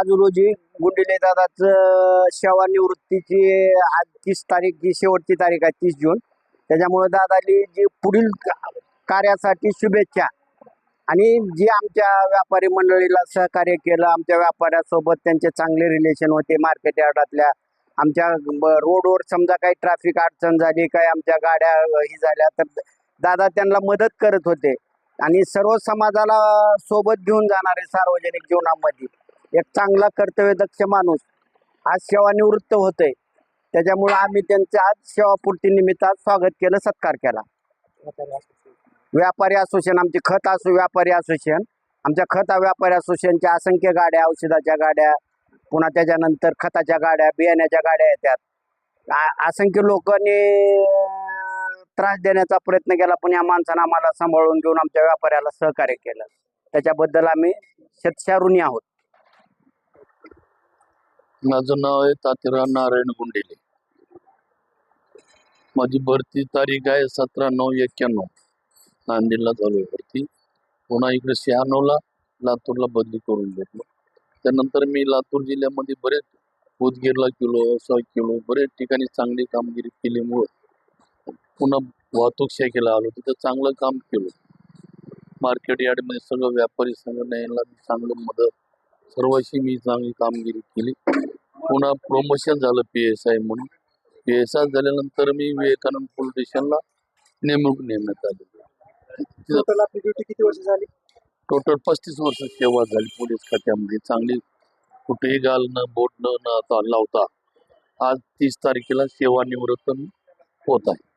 आज रोजी गुंडिले दादाचं सेवानिवृत्तीची आज तीस तारीख जी शेवटची तारीख आहे तीस जून. त्याच्यामुळे दादाली जी पुढील कार्यासाठी शुभेच्छा आणि जी आमच्या व्यापारी मंडळीला सहकार्य केलं आमच्या व्यापाऱ्यासोबत त्यांचे चांगले रिलेशन होते मार्केट यार्डातल्या. आमच्या रोडवर समजा काही ट्रॅफिक अडचण झाली काही आमच्या गाड्या ही झाल्या तर दादा त्यांना मदत करत होते. आणि सर्व समाजाला सोबत घेऊन जाणारे सार्वजनिक जीवनामध्ये. एक चांगला कर्तव्यदक्ष माणूस. आज सेवानिवृत्त होतोय. त्याच्यामुळे आम्ही त्यांच्या आज सेवापूर्ती निमित्त स्वागत केलं सत्कार केला. व्यापारी असोसिएशन. आमची खत असो व्यापारी असोसिएशन. आमच्या खत व्यापारी असोसिएशनच्या असंख्य गाड्या औषधाच्या गाड्या पुन्हा त्याच्यानंतर खताच्या गाड्या बियाण्याच्या गाड्या येतात असंख्य लोकांनी त्रास देण्याचा प्रयत्न केला पण या माणसानं आम्हाला सांभाळून घेऊन आमच्या व्यापाऱ्याला सहकार्य केलं. त्याच्याबद्दल आम्ही शतशा ऋणी आहोत. माझं नाव आहे तात्याराव नारायण गुंडेले. माझी भरती तारीख आहे सतरा नऊ एक्क्याण्णव. नांदेडला झालो आहे भरती. पुन्हा इकडे शहाण्णवला लातूरला बदली करून घेतलो. त्यानंतर मी लातूर जिल्ह्यामध्ये बरेच उदगीरला केलो असं केलो बरेच ठिकाणी चांगली कामगिरी केल्यामुळं पुन्हा वाहतूक शाखेला आलो तिथं चांगलं काम केलं. मार्केट यार्डमध्ये सगळं व्यापारी संघटनेला चांगलं मदत सर्वांशी मी चांगली कामगिरी केली. पुन्हा प्रमोशन झालं पी एस आय म्हणून. पी एस आय झाल्यानंतर मी विवेकानंद पोलीस स्टेशनला नेमणूक नेमण्यात आली. टोटल आपली ड्युटी किती वर्ष झाली? टोटल पस्तीस वर्ष सेवा झाली पोलीस खात्यामध्ये. चांगली कुठेही गाल न बोट न न आता लावता आज तीस तारखेला सेवानिवृत्त होत आहे.